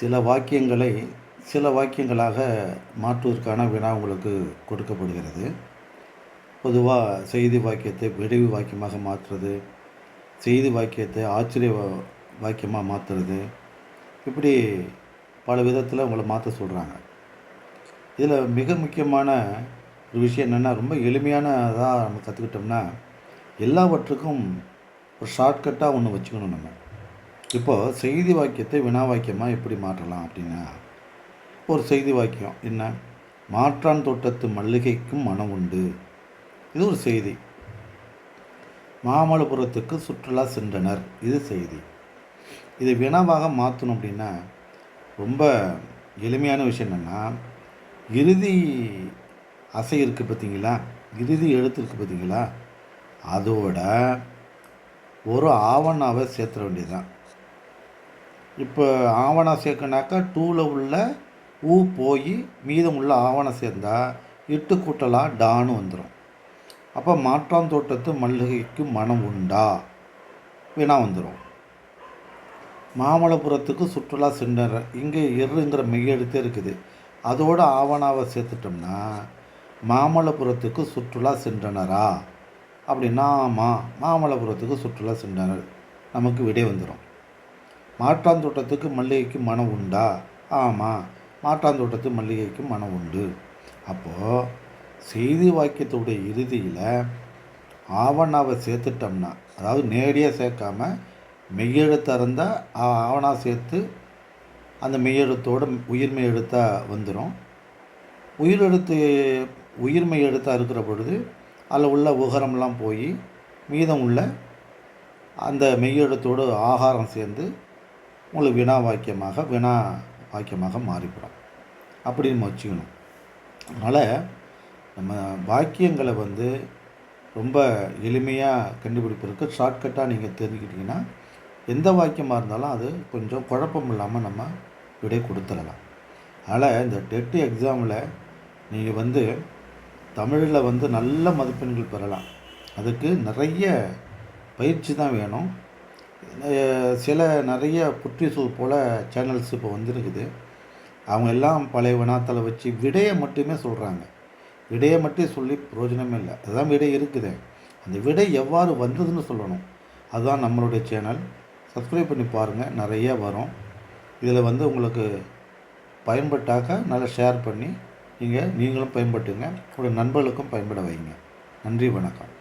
சில வாக்கியங்களை சில வாக்கியங்களாக மாற்றுவதற்கான வினா உங்களுக்கு கொடுக்கப்படுகிறது. பொதுவாக செய்தி வாக்கியத்தை விரைவு வாக்கியமாக மாற்றுறது செய்தி வாக்கியத்தை ஆச்சரிய வா- வாக்கியமாக மாற்றுறது இப்படி பல விதத்தில் உங்களை மாற்ற சொல்கிறாங்க இதில் மிக முக்கியமான ஒரு விஷயம் என்னென்னா ரொம்ப எளிமையானதாக நம்ம கற்றுக்கிட்டோம்னா எல்லாவற்றுக்கும் ஒரு ஷார்ட்கட்டாக ஒன்று வச்சுக்கணும் நம்ம. இப்போது செய்தி வாக்கியத்தை வினா வாக்கியமாக எப்படி மாற்றலாம் அப்படின்னா ஒரு செய்தி வாக்கியம். என்ன? மாற்றான் தோட்டத்து மல்லிகைக்கும் மனம் உண்டு. இது ஒரு செய்தி. மாமல்லபுரத்துக்கு சுற்றுலா சென்றனர். இது செய்தி. இதை வினாவாக மாற்றணும் அப்படின்னா ரொம்ப எளிமையான விஷயம் என்னென்னா இறுதி அசை இருக்குது பார்த்தீங்களா? இறுதி எழுத்து இருக்குது பார்த்தீங்களா? அதோட ஒரு ஆவணாவை சேர்த்துற வேண்டியதுதான். இப்போ ஆவணம் சேர்க்கனாக்கா டூவில் உள்ள ஊ போய் மீதம் உள்ள ஆவணம் சேர்ந்தால் இட்டு கூட்டலாக டான்னு வந்துடும் அப்போ மாற்றான் தோட்டத்து மல்லிகைக்கு மனம் உண்டா? வினா வந்துடும் மாமல்லபுரத்துக்கு சுற்றுலா சென்றனர் இங்கே எருங்கிற மெய்யெழுத்தே இருக்குது. அதோட ஆவணாவை சேர்த்துட்டோம்னா மாமல்லபுரத்துக்கு சுற்றுலா சென்றனரா? அப்படின்னா ஆமாம் மாமல்லபுரத்துக்கு சுற்றுலா சென்றனர். நமக்கு விடை வந்துடும் மாற்றாந்தோட்டத்துக்கு மல்லிகைக்கு மனம் உண்டா? ஆமாம் மாற்றாந்தோட்டத்து மல்லிகைக்கு மனம் உண்டு. அப்போது செய்தி வாக்கியத்துடைய இறுதியில் ஆவணாவை சேர்த்துட்டோம்னா அதாவது நேரடியாக சேர்க்காம மெய்யெழுத்தாக இருந்தால் ஆவணா சேர்த்து அந்த மெய்யெழுத்தோட உயிர்மெய் எழுத்தாக வந்துடும் உயிரெழுத்து உயிர்மை எழுத்தாக இருக்கிற பொழுது அதில் உள்ள உகரம்லாம் போய் மீதம் உள்ள அந்த மெய்யெழுத்தோடு ஆகாரம் சேர்ந்து உங்களுக்கு வினா வாக்கியமாக வினா வாக்கியமாக மாறிவிடும் அப்படின்னு நம்ம வச்சுக்கணும். அதனால் நம்ம வாக்கியங்களை வந்து ரொம்ப எளிமையாக கண்டுபிடிப்பதற்கு ஷார்ட்கட்டாக நீங்கள் தெரிஞ்சுக்கிட்டிங்கன்னா எந்த வாக்கியமாக இருந்தாலும் அது கொஞ்சம் குழப்பம் இல்லாமல் நம்ம விடை கொடுத்துடலாம். அதனால் இந்த டெட்டு எக்ஸாமில் நீங்கள் வந்து தமிழில் வந்து நல்ல மதிப்பெண்கள் பெறலாம். அதுக்கு நிறைய பயிற்சி தான் வேணும். சில நிறைய புற்றிசூல் போல் சேனல்ஸ் இப்போ வந்திருக்குது. அவங்க எல்லாம் பழைய வினாத்தலை வச்சு விடையை மட்டுமே சொல்கிறாங்க விடையை மட்டும் சொல்லி பிரயோஜனமே இல்லை. அதுதான் விடை இருக்குது. அந்த விடை எவ்வாறு வந்ததுன்னு சொல்லணும். அதுதான் நம்மளுடைய சேனல் சப்ஸ்கிரைப் பண்ணி பாருங்கள் நிறைய வரும். இதில் வந்து உங்களுக்கு பயன்பட்டாக்க நல்லா ஷேர் பண்ணி நீங்கள் நீங்களும் பயன்பட்டுங்க. உங்களுடைய நண்பர்களுக்கும் பயன்பட வைங்க. நன்றி வணக்கம்.